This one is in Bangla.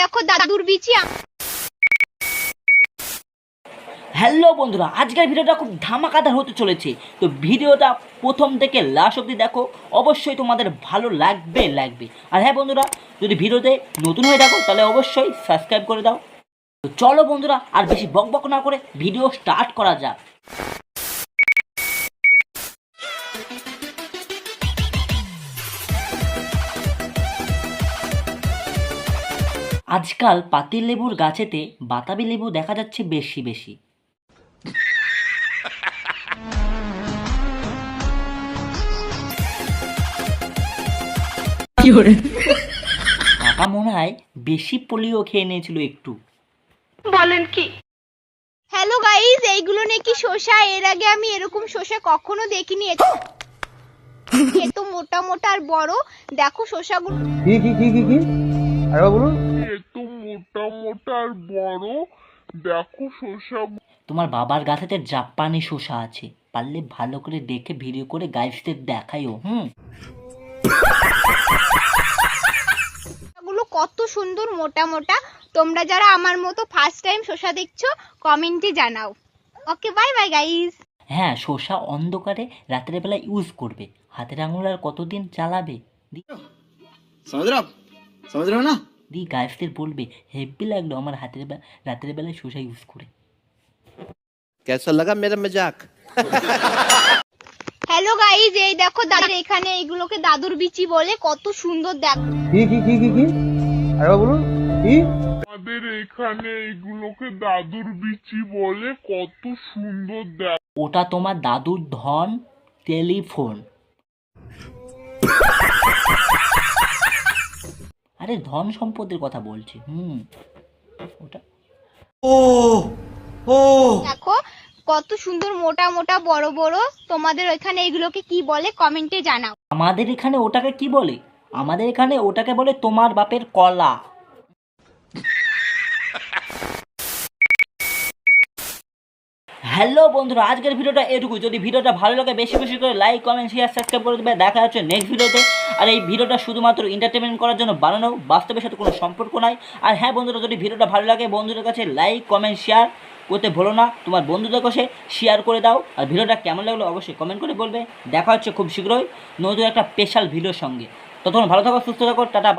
দেখো দাদুর বিচি হ্যালো বন্ধুরা, আজকের ভিডিওটা খুব ধামাকাদার হতে চলেছে। তো ভিডিওটা প্রথম থেকে লাস্ট অবধি দেখো, অবশ্যই তোমাদের ভালো লাগবে লাগবে। আর হ্যাঁ বন্ধুরা, যদি ভিডিওতে নতুন হয়ে থাকো, তাহলে অবশ্যই সাবস্ক্রাইব করে দাও। তো চলো বন্ধুরা, আর বেশি বক না করে ভিডিও স্টার্ট করা যাক। আজকাল পাতিল লেবুর গাছেতে বাতাবি লেবু দেখা যাচ্ছে বেশি বেশি। কাকা মনে হয় বেশি পোলিও খেয়ে নিয়েছিল একটু। বলেন কি? হ্যালো গাইস এইগুলো নাকি শসা? এর আগে আমি এরকম শসা কখনো দেখিনি। এ তো মোটা মোটা আর বড়। দেখো শসাগুলো। কি কি কি কি? বলুন। এত মোটা মোটা আর বড় দেখো শসা তোমার বাবার গাছেতে জাপানি শসা আছে পারলে ভালো করে দেখে ভিডিও করে গাইসদের দেখাইও হুম? কত সুন্দর মোটা মোটা। তোমরা যারা আমার মতো ফার্স্ট টাইম শসা দেখছ কমেন্টে জানাও। ওকে বাই বাই গাইস হ্যাঁ শসা অন্ধকারে রাতের বেলা ইউজ করবে। হাতের আঙুল আর কতদিন চালাবে? সমাজ না দি গায়েসদের বলবে হেব্বি লাগল আমার হাতের রাতের বেলায় শোষা ইউজ করে। কেসা লাগা মেরা মজাক? হ্যালো গাইজ এই দেখো দাদুর এখানে এগুলোকে দাদুর বিচি বলে কত সুন্দর দেখো কি কি কি কি কি? আরে বলুন কি? আমাদের এখানে এগুলোকে দাদুর বিচি বলে কত সুন্দর দেখ ওটা তোমার দাদুর ধন টেলিফোন। আরে ধন সম্পদের কথা বলছি হুম। ওটা। ও ও। দেখো কত সুন্দর মোটা মোটা বড় বড় তোমাদের ওইখানে এগুলোকে কি বলে কমেন্টে জানাও। আমাদের এখানে ওটাকে কি বলে? আমাদের এখানে ওটাকে বলে তোমার বাপের কলা। হ্যালো বন্ধুরা, আজকের ভিডিওটা এটুকু যদি ভিডিওটা ভালো লাগে, বেশি বেশি করে লাইক কমেন্ট শেয়ার সাবস্ক্রাইব করে দেবে। দেখা হচ্ছে নেক্সট ভিডিওতে। আর এই ভিডিওটা শুধুমাত্র এন্টারটেনমেন্ট করার জন্য বানানো, বাস্তবের সাথে কোনো সম্পর্ক নাই। আর হ্যাঁ বন্ধুরা, যদি ভিডিওটা ভালো লাগে, বন্ধুদের কাছে লাইক কমেন্ট শেয়ার করতে ভুলো না। তোমার বন্ধুদের কাছে শেয়ার করে দাও। আর ভিডিওটা কেমন লাগল অবশ্যই কমেন্ট করে বলবে। দেখা হচ্ছে খুব শীঘ্রই নতুন একটা স্পেশাল ভিডিওর সঙ্গে। ততক্ষণ ভালো থাকো, সুস্থ থাকো, টাটা